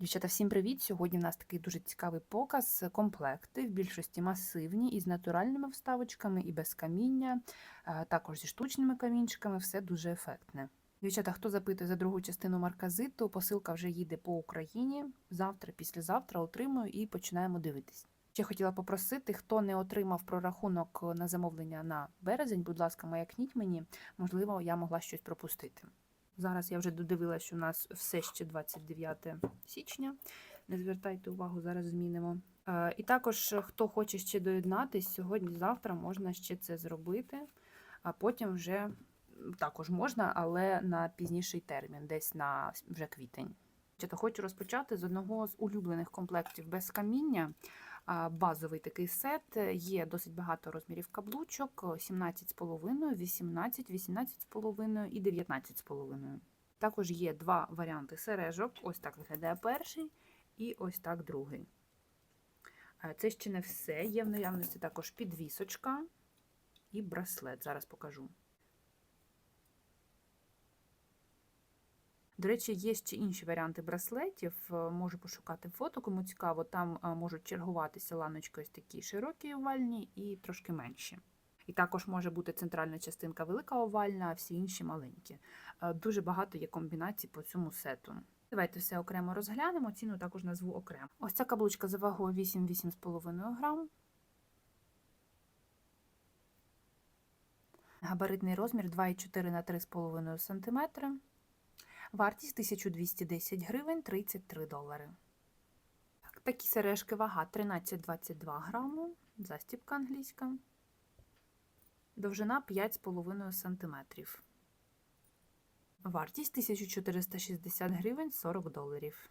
Дівчата, всім привіт! Сьогодні в нас такий дуже цікавий показ. Комплекти в більшості масивні із натуральними вставочками і без каміння, також зі штучними камінчиками, все дуже ефектне. Дівчата, хто запитує за другу частину марказиту, посилка вже їде по Україні. Завтра, післязавтра отримую і починаємо дивитись. Ще хотіла попросити, хто не отримав прорахунок на замовлення на березень, будь ласка, маякніть мені, можливо, я могла щось пропустити. Зараз я вже додивилася, що у нас все ще 29 січня. Не звертайте увагу, зараз змінимо. Е, І також, хто хоче ще доєднатись, сьогодні-завтра можна ще це зробити, а потім вже також можна, але на пізніший термін, десь на вже квітень. Хочу розпочати з одного з улюблених комплектів без каміння. Базовий такий сет. Є досить багато розмірів каблучок: 17,5, 18, 18,5 і 19,5. Також є два варіанти сережок. Ось так виглядає перший і ось так другий. Е, Це ще не все. Є в наявності також підвісочка і браслет. Зараз покажу. До речі, є ще інші варіанти браслетів. Е, Можу пошукати фото, кому цікаво. Там е, можуть чергуватися ланочки ось такі широкі овальні і трошки менші. І також може бути центральна частинка велика овальна, а всі інші маленькі. Е, Дуже багато є комбінацій по цьому сету. Давайте все окремо розглянемо, ціну також назву окремо. Ось ця каблучка за вагою 8-8,5 грам. Габаритний розмір 2,4 на 3,5 см. Вартість 1210 гривень 33 долари. Так, такі сережки вага 13,22 граму, застібка англійська. Довжина 5,5 см. Вартість 1460 гривень 40 доларів.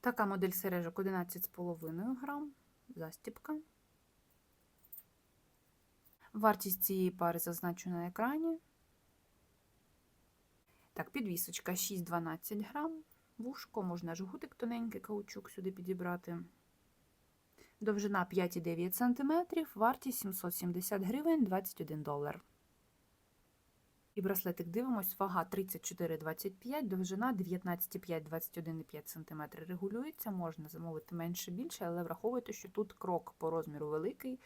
Така модель сережок 11,5 грам, застібка. Вартість цієї пари зазначена на екрані. Так, підвісочка 6-12 грам. Вушко, можна жгутик тоненький каучук сюди підібрати. Довжина 5,9 см, вартість 770 гривень 21 долар. І браслетик дивимось, вага 34,25, довжина 19,5-21,5 см регулюється, можна замовити менше більше, але враховуйте, що тут крок по розміру великий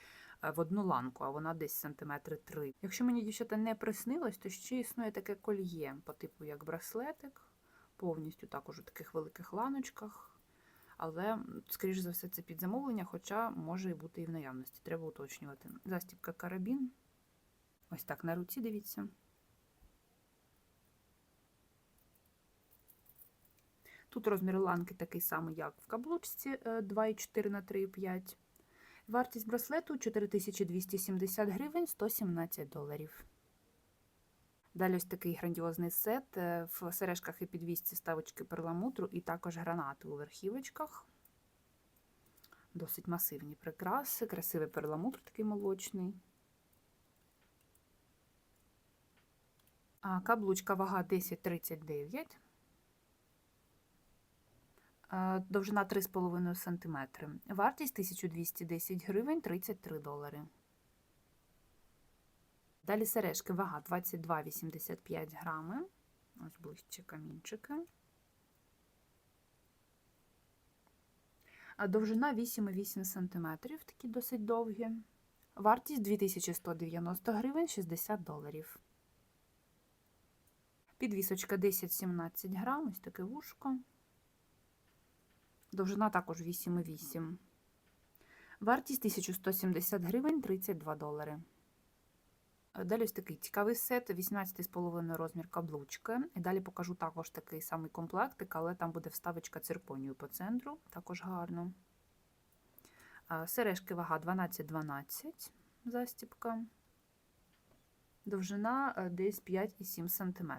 в одну ланку, а вона десь сантиметри 3. Якщо мені дівчата не приснилось, то ще існує таке кольє по типу як браслетик, повністю також у таких великих ланочках. Але, скоріш за все, це під замовлення, хоча може і бути і в наявності, треба уточнювати. Застібка карабін. Ось так на руці дивіться. Тут розмір ланки такий самий, як в каблучці 2,4 на 3,5. Вартість браслету 4270 гривень 117 доларів. Далі ось такий грандіозний сет. е, В сережках і підвісці ставочки перламутру, і також гранати у верхівочках. Досить масивні прикраси, красивий перламутр такий молочний. А каблучка вага 10,39. Е, Довжина 3,5 см. Вартість 1210 гривень 33 долари. Далі сережки вага 22,85 грами. Ось ближче камінчики. А довжина 8,8 см, такі досить довгі. Вартість 2190 гривень 60 доларів. Підвісочка 10-17 грам, ось таке вушко. Довжина також 8,8. Вартість 1170 гривень 32 долари. Далі ось такий цікавий сет, 18,5 розмір каблучки. І далі покажу також такий самий комплектик, але там буде вставочка цирконію по центру, також гарно. Сережки вага 12-12 застібка. Довжина е, десь 5,7 см.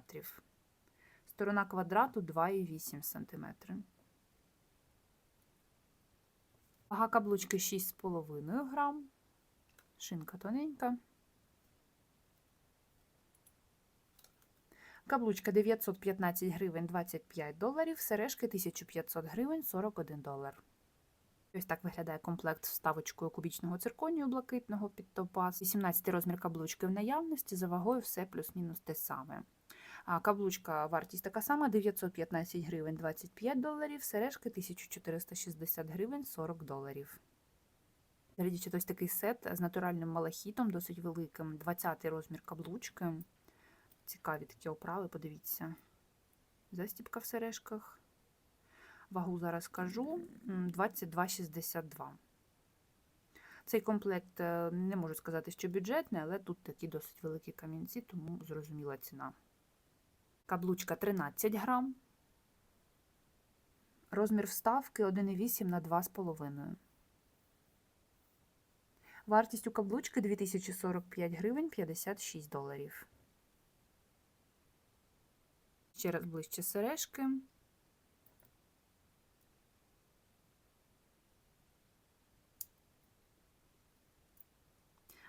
Сторона квадрату 2,8 см. Вага каблучки 6,5 грам. Шинка тоненька. Каблучка 915 гривень 25 доларів, сережки 1500 гривень 41 долар. Ось так виглядає комплект з вставочкою кубічного цирконію блакитного під топаз. 18 розмір каблучки в наявності, за вагою все плюс-мінус те саме. Каблучка вартість така сама 915 гривень 25 доларів, сережки 1460 гривень 40 доларів. Глядячи, ось такий сет з натуральним малахітом, досить великим, 20 розмір каблучки. Цікаві такі оправи, подивіться. Застіпка в сережках. Вагу зараз кажу 22,62. Цей комплект е, не можу сказати, що бюджетний, але тут такі досить великі камінці, тому зрозуміла ціна. Каблучка 13 грам. Розмір вставки 1,8 на 2,5. Вартість у каблучки 2045 гривень 56 доларів. Ще раз ближче сережки.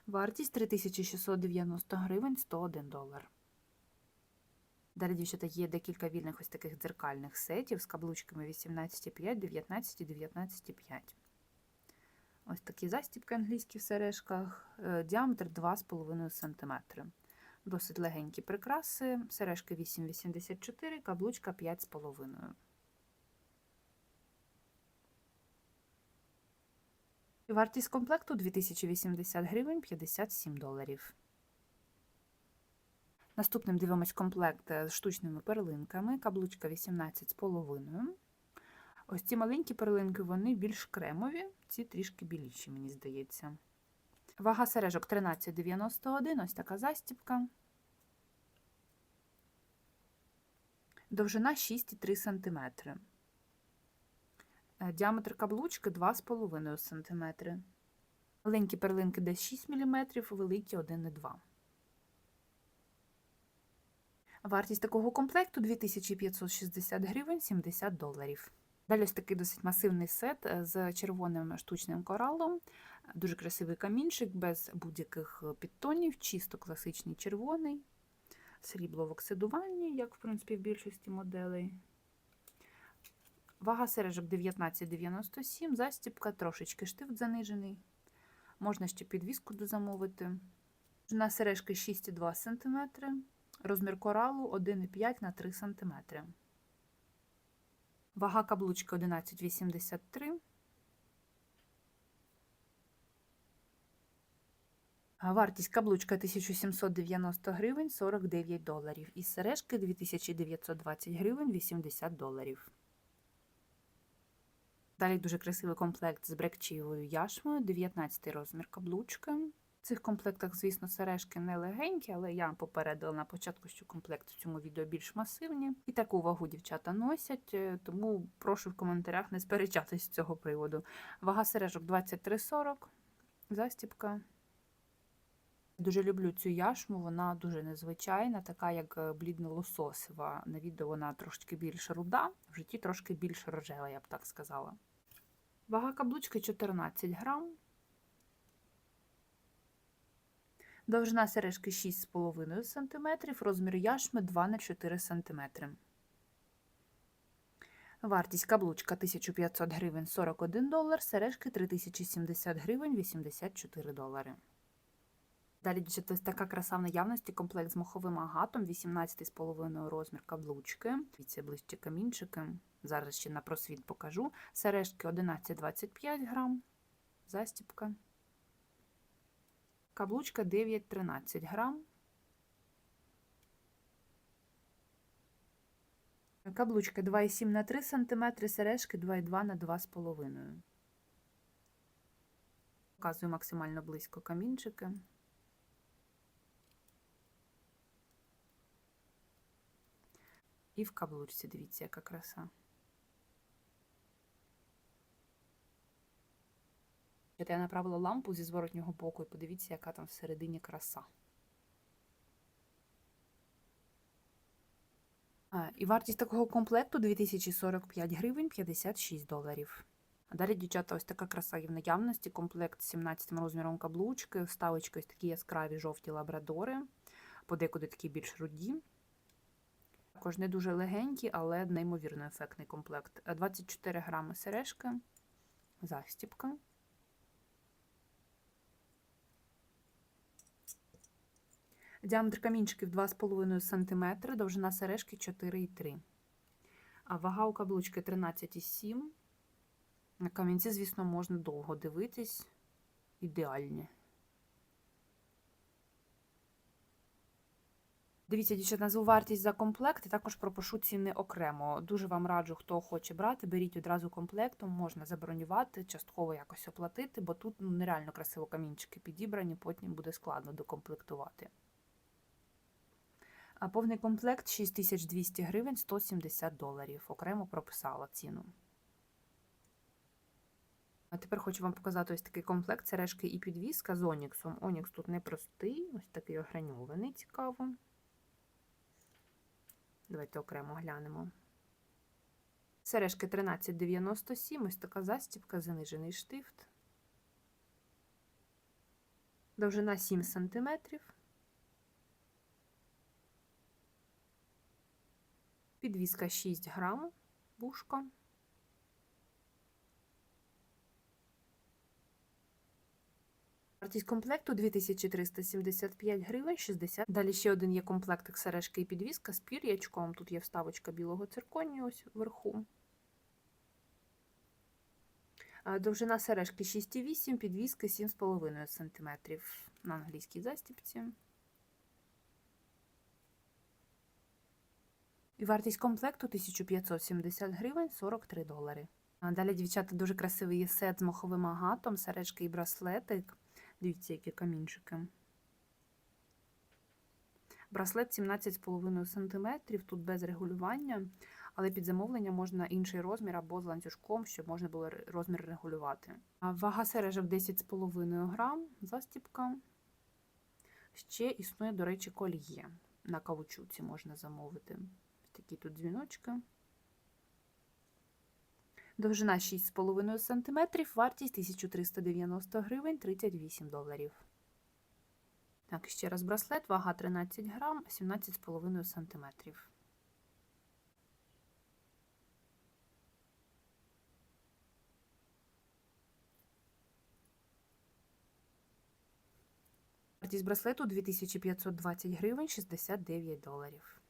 Вартість 3690 гривень 101 долар. Далі, дівчата, є декілька вільних ось таких дзеркальних сетів з каблучками 18,5, 19 і 19,5. Ось такі застібки англійські в сережках, е, діаметр 2,5 см. Досить легенькі прикраси, сережки 8,84, каблучка 5,5. Вартість комплекту 2080 гривень 57 доларів. Наступним дивимось комплект з штучними перлинками, каблучка 18,5. Ось ці маленькі перлинки, вони більш кремові, ці трішки біліші, мені здається. Вага сережок 13,91, ось така застіпка. Довжина 6,3 см. Е, Діаметр каблучки 2,5 см. Маленькі перлинки десь 6 мм, великі 1,2 Вартість такого комплекту 2560 гривень 70 доларів. Далі ось такий досить масивний сет е, з червоним штучним коралом, дуже красивий камінчик без будь-яких підтонів, чисто класичний червоний, срібло в оксидуванні, як в принципі в більшості моделей. Вага сережок 19,97, застіпка, трошечки штифт занижений. Можна ще підвіску дозамовити. На сережки 6,2 см, розмір коралу 1,5 на 3 см. Вага каблучки 11,83. Вартість каблучка 1790 гривень 49 доларів. І сережки 2920 гривень 80 доларів. Далі дуже красивий комплект з брекчівою яшмою, 19 розмір каблучки. Цих комплектах, звісно, сережки не легенькі, але я попередила на початку, що комплект в цьому відео більш масивні. І таку вагу дівчата носять, е, тому прошу в коментарях не сперечатись з цього приводу. Вага сережок 23,40, застіпка. Дуже люблю цю яшму, вона дуже незвичайна, така як е, блідно-лососева. На відео вона трошки більш руда, в житті трошки більш рожева, я б так сказала. Вага каблучки 14 грам. Довжина сережки 6,5 см, розмір яшми 2 на 4 см. Вартість каблучка 1500 гривень 41 долар, сережки 3070 гривень 84 долари. Далі дівчата, ось така краса в наявності, комплект з моховим агатом, 18,5 розмір каблучки. Це ближче камінчики. Зараз ще на просвіт покажу. Сережки 11,25 грам, застіпка. Каблучка 9,13 грам. Каблучка 2,7 на 3 см, сережки 2,2 на 2,5 Показую максимально близько камінчики. І в каблучці, дивіться, яка краса. Я направила лампу зі зворотнього боку і подивіться, яка там всередині краса. І вартість такого комплекту 2045 гривень 56 доларів. А далі, дівчата, ось така краса є в наявності. Комплект з 17 розміром каблучки, вставочки ось такі яскраві жовті лабрадори, подекуди такі більш руді. Також не дуже легенький, але неймовірно ефектний комплект. 24 грами сережки, застіпка. Діаметр камінчиків 2,5 см, довжина сережки 4,3 А вага у каблучки 13,7 На камінці, звісно, можна довго дивитись. Ідеальні. Дивіться, дівчат, назву вартість за комплект і також пропишу ціни окремо. Дуже вам раджу, хто хоче брати, беріть одразу комплектом, можна забронювати, частково якось оплатити, бо тут ну, нереально красиво камінчики підібрані, потім буде складно докомплектувати. А повний комплект 6200 гривень 170 доларів. Окремо прописала ціну. А тепер хочу вам показати ось такий комплект сережки і підвіска з Оніксом. Онікс тут непростий, ось такий ограньований, цікаво. Давайте окремо глянемо. Сережки 1397, ось така застібка, занижений штифт. Довжина 7 см. Підвіска 6 грам, бушка. Вартість комплекту 2375 гривень 60. Далі ще один є комплектик сережки і підвіска з пір'ячком. Тут є вставочка білого цирконію ось вверху. Довжина сережки 6,8, підвіски 7,5 см на англійській застіпці. І вартість комплекту 1570 гривень 43 долари. А Далі, дівчата, дуже красивий є сет з моховим агатом, сережки і браслетик. Дивіться, які камінчики. Браслет 17,5 см, тут без регулювання, але під замовлення можна інший розмір або з ланцюжком, щоб можна було розмір регулювати. Вага сережок 10,5 грам, застіпка. Ще існує, до речі, кольє. На каучуці можна замовити. Такі тут дзвіночки. Довжина 6,5 см, вартість 1390 гривень 38 доларів. Так, ще раз браслет, вага 13 грам, 17,5 см. Вартість браслету 2520 гривень 69 доларів.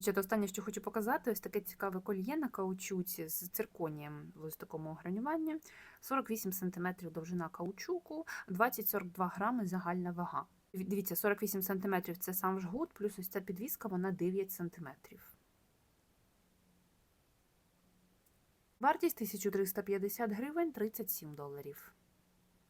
Ще останнє, що хочу показати, ось таке цікаве кольє на каучуці з цирконієм в ось такому огранюванні. 48 см довжина каучуку, 20-42 грами загальна вага. Дивіться, 48 см це сам жгут, плюс ось ця підвіска, вона 9 см. Вартість 1350 гривень 37 доларів.